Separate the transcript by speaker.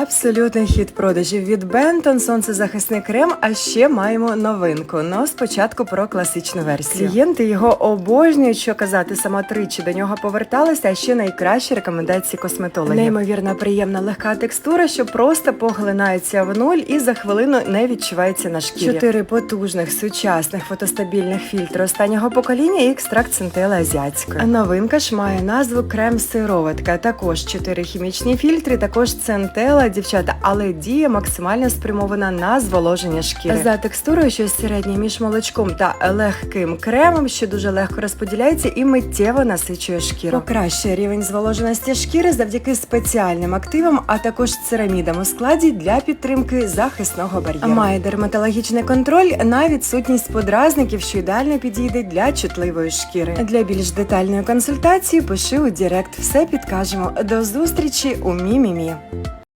Speaker 1: Абсолютний хід продажів від Benton, сонцезахисний крем, а ще маємо новинку. Ну, спочатку про класичну версію. Клієнти його обожнюють, що казати, сама тричі до нього поверталися, а ще найкращі рекомендації косметологів. Неймовірно приємна легка текстура, що просто поглинається в нуль і за хвилину не відчувається на шкірі. Чотири потужних, сучасних, фотостабільних фільтри останнього покоління і екстракт центели азіатської. Новинка ж має назву крем сироватка. Також чотири хімічні фільтри, також центела, дівчата, але дія максимально спрямована на зволоження шкіри. За текстурою щось середнє між молочком та легким кремом, що дуже легко розподіляється і миттєво насичує шкіру. Покращує рівень зволоженості шкіри завдяки спеціальним активам, а також церамідам у складі для підтримки захисного бар'єру. Має дерматологічний контроль на відсутність подразників, що ідеально підійде для чутливої шкіри. Для більш детальної консультації пиши у Директ. Все підкажемо. До зустрічі у Мімімі.